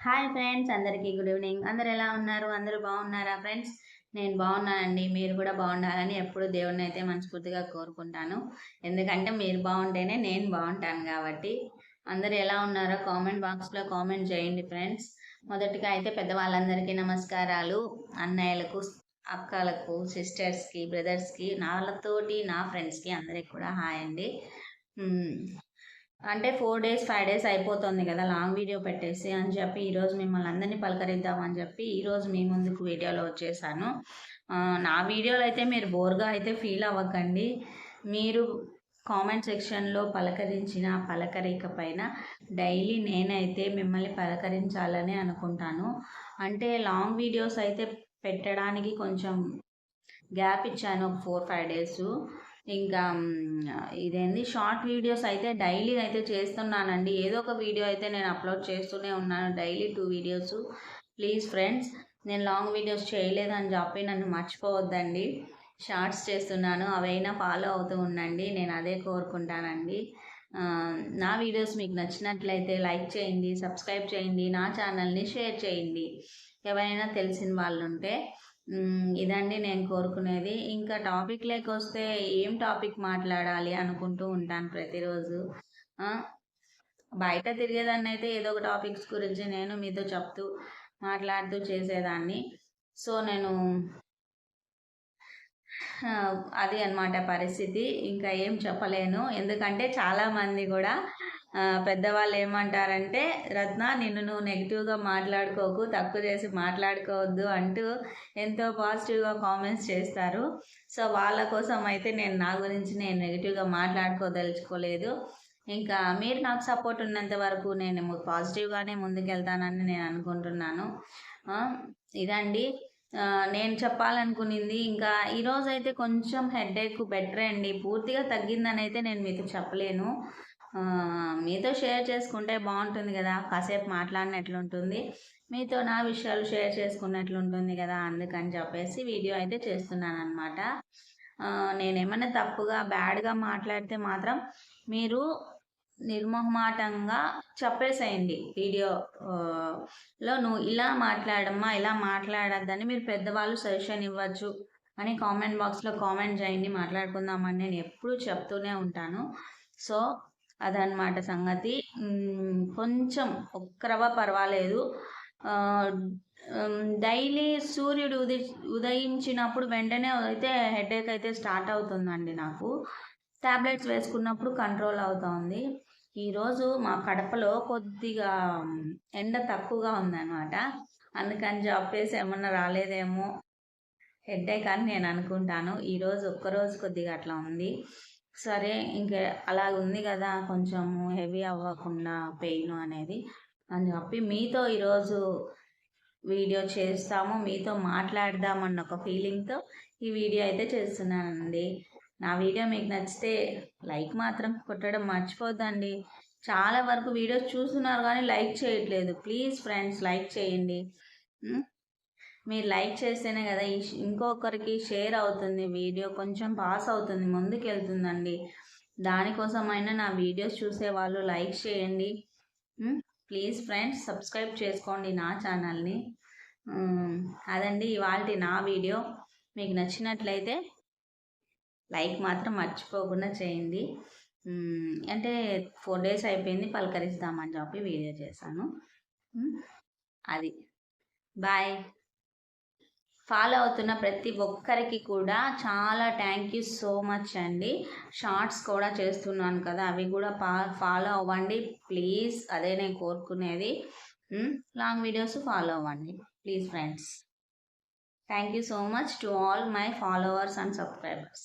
Hi friends అందరికీ good evening. అందరు ఎలా ఉన్నారు? అందరూ బాగున్నారా ఫ్రెండ్స్? నేను బాగున్నానండి. మీరు కూడా బాగుండాలని ఎప్పుడు దేవుడిని అయితే మనస్ఫూర్తిగా కోరుకుంటాను. ఎందుకంటే మీరు బాగుంటేనే నేను బాగుంటాను కాబట్టి. అందరు ఎలా ఉన్నారో కామెంట్ బాక్స్లో కామెంట్ చేయండి ఫ్రెండ్స్. మొదటిగా అయితే పెద్దవాళ్ళందరికీ నమస్కారాలు. అన్నయ్యలకు అక్కలకు సిస్టర్స్కి బ్రదర్స్కి నాళ్ళతోటి నా ఫ్రెండ్స్కి అందరికి కూడా హాయ్ అండి. అంటే ఫోర్ డేస్ ఫైవ్ డేస్ అయిపోతుంది కదా లాంగ్ వీడియో పెట్టేసి అని చెప్పి ఈరోజు మిమ్మల్ని అందరినీ పలకరిద్దామని చెప్పి ఈరోజు మీ ముందుకు వీడియోలో వచ్చేసాను. నా వీడియోలో అయితే మీరు బోర్గా అయితే ఫీల్ అవ్వకండి. మీరు కామెంట్ సెక్షన్లో పలకరించిన పలకరిక పైన డైలీ నేనైతే మిమ్మల్ని పలకరించాలని అనుకుంటాను. అంటే లాంగ్ వీడియోస్ అయితే పెట్టడానికి కొంచెం గ్యాప్ ఇచ్చాను ఒక ఫోర్ ఫైవ్ డేస్. ఇంకా ఇదేంది? షార్ట్ వీడియోస్ అయితే డైలీ అయితే చేస్తున్నానండి. ఏదో ఒక వీడియో అయితే నేను అప్లోడ్ చేస్తూనే ఉన్నాను. Daily two videos. Please friends నేను లాంగ్ వీడియోస్ చేయలేదని చెప్పి నన్ను మర్చిపోవద్దండి. షార్ట్స్ చేస్తున్నాను. అవైనా ఫాలో అవుతూ ఉండండి. నేను అదే కోరుకుంటానండి. నా వీడియోస్ మీకు నచ్చినట్లయితే లైక్ చేయండి సబ్స్క్రైబ్ చేయండి నా ఛానల్ని షేర్ చేయండి. ఎవరైనా తెలిసిన వాళ్ళు ఉంటే ఇదండి నేను కోరుకునేది. ఇంకా టాపిక్ లేక వస్తే ఏం టాపిక్ మాట్లాడాలి అనుకుంటూ ఉంటాను ప్రతిరోజు? బయట తిరిగేదాన్ని అయితే ఏదో ఒక టాపిక్స్ గురించి నేను మీతో చెప్తూ మాట్లాడుతూ చేసేదాన్ని. సో నేను అది అనమాట పరిస్థితి. ఇంకా ఏం చెప్పలేను. ఎందుకంటే చాలామంది కూడా పెద్దవాళ్ళు ఏమంటారంటే రత్న నిన్ను నువ్వు నెగిటివ్గా మాట్లాడుకోకు తక్కువ చేసి మాట్లాడుకోవద్దు అంటూ ఎంతో పాజిటివ్గా కామెంట్స్ చేస్తారు. సో వాళ్ళ కోసం అయితే నేను నా గురించి నేను నెగిటివ్గా మాట్లాడుకోదలుచుకోలేదు. ఇంకా మీరు నాకు సపోర్ట్ ఉన్నంత వరకు నేను పాజిటివ్గానే ముందుకెళ్తానని నేను అనుకుంటున్నాను. ఇదండి. నేను చెప్పాలనుకునింది. ఇంకా ఈరోజైతే కొంచెం హెడేక్ బెటర్ అండి. పూర్తిగా తగ్గిందని అయితే నేను మీకు చెప్పలేను. మీతో షేర్ చేసుకుంటే బాగుంటుంది కదా. కాసేపు మాట్లాడినట్లుంటుంది. మీతో నా విషయాలు షేర్ చేసుకున్నట్లుంటుంది కదా అందుకని చెప్పేసి వీడియో అయితే చేస్తున్నాను అనమాట నేనేమైనా తప్పుగా బ్యాడ్గా మాట్లాడితే మాత్రం మీరు నిర్మోహమాటంగా చెప్పేసేయండి వీడియోలో నువ్వు ఇలా మాట్లాడమ్మా ఇలా మాట్లాడద్దని మీరు పెద్దవాళ్ళు సజెషన్ ఇవ్వచ్చు అని కామెంట్ బాక్స్లో కామెంట్ చేయండి మాట్లాడుకుందామని నేను ఎప్పుడూ చెప్తూనే ఉంటాను. సో అదనమాట సంగతి. కొంచెం ఒక్కరవ పర్వాలేదు. డైలీ సూర్యుడు ఉది ఉదయించినప్పుడు వెంటనే అయితే హెడేక్ అయితే స్టార్ట్ అవుతుందండి నాకు. ట్యాబ్లెట్స్ వేసుకున్నప్పుడు కంట్రోల్ అవుతుంది. ఈరోజు మా కడపలో కొద్దిగా ఎండ తక్కువగా ఉందన్నమాట. అందుకని చెప్పేసి ఏమన్నా రాలేదేమో హెడ్ఏక్ అని నేను అనుకుంటాను. ఈరోజు ఒక్కరోజు కొద్దిగా అట్లా ఉంది. సరే ఇంకా అలా ఉంది కదా కొంచెము హెవీ అవ్వకుండా పెయిన్ అనేది అని చెప్పి మీతో ఈరోజు వీడియో చేస్తాము మీతో మాట్లాడదామన్న ఒక ఫీలింగ్తో ఈ వీడియో అయితే చేస్తున్నానండి. నా వీడియో మీకు నచ్చితే లైక్ మాత్రం కొట్టడం మర్చిపోద్దండి. చాలా వరకు వీడియోస్ చూస్తున్నారు కానీ లైక్ చేయట్లేదు. ప్లీజ్ ఫ్రెండ్స్ లైక్ చేయండి. మీరు లైక్ చేస్తేనే కదా ఇంకొకరికి షేర్ అవుతుంది వీడియో కొంచెం పాస్ అవుతుంది ముందుకు వెళ్తుందండి దానికోసమైనా నా వీడియోస్ చూసే వాళ్ళు లైక్ చేయండి. ప్లీజ్ ఫ్రెండ్స్ సబ్స్క్రైబ్ చేసుకోండి నా ఛానల్ని. అదండి ఇవాళ నా వీడియో. మీకు నచ్చినట్లయితే లైక్ మాత్రం మర్చిపోకుండా చేయండి. అంటే ఫోర్ డేస్ అయిపోయింది పలకరిస్తామని చెప్పి వీడియో చేశాను. అది. బాయ్. ఫాలో అవుతున్న ప్రతి ఒక్కరికి కూడా చాలా థ్యాంక్ యూ సో మచ్ అండి. షార్ట్స్ కూడా చేస్తున్నాను కదా అవి కూడా పా ఫాలో అవ్వండి ప్లీజ్. అదే నేను కోరుకునేది. లాంగ్ వీడియోస్ ఫాలో అవ్వండి please friends. Thank you so much to all my followers and subscribers.